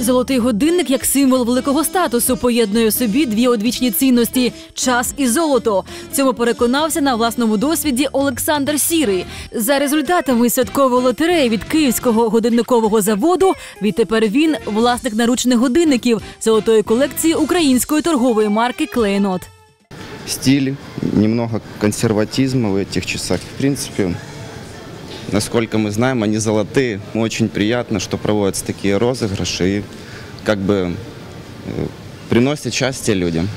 Золотий годинник як символ великого статусу поєднує собі дві одвічні цінності час і золото. Цьому переконався на власному досвіді Олександр Сірий. За результатами святкової лотереї від Київського годинникового заводу. Відтепер він власник наручних годинників золотої колекції української торгової марки Клейнот. стиль, немного консерватизма в этих часах. В принципе, насколько мы знаем, они золотые. Очень приятно, что проводятся такие розыгрыши и как бы э, приносят счастье людям.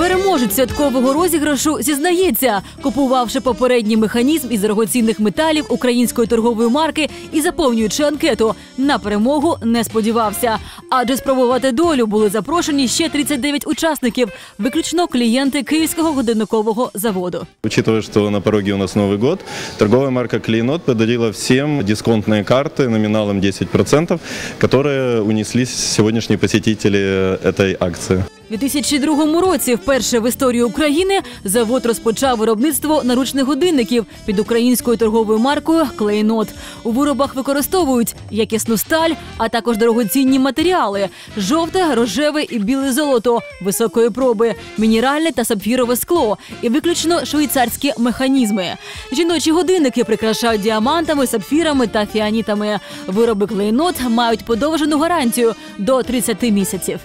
Переможець святкового розіграшу зізнається, купувавши попередній механізм із дорогоцінних металів української торгової марки і заповнюючи анкету, на перемогу не сподівався. Адже спробувати долю були запрошені ще 39 учасників, виключно клієнти Київського годинникового заводу. Учитывая, что на пороге у нас Новый год, торговая марка Клейнот подарила всем дисконтные карты номиналом 10%, которые унесли сегодняшние посетители этой акции. У 2002 році, вперше в історії України, завод розпочав виробництво наручних годинників під українською торговою маркою Клейнот. У виробах використовують якісну сталь, а також дорогоцінні матеріали: жовте, рожеве і біле золото, високої проби, мінеральне та сапфірове скло і виключно швейцарські механізми. Жіночі годинники прикрашають діамантами, сапфірами та фіанітами. Вироби клейнот мають подовжену гарантію до 30 місяців.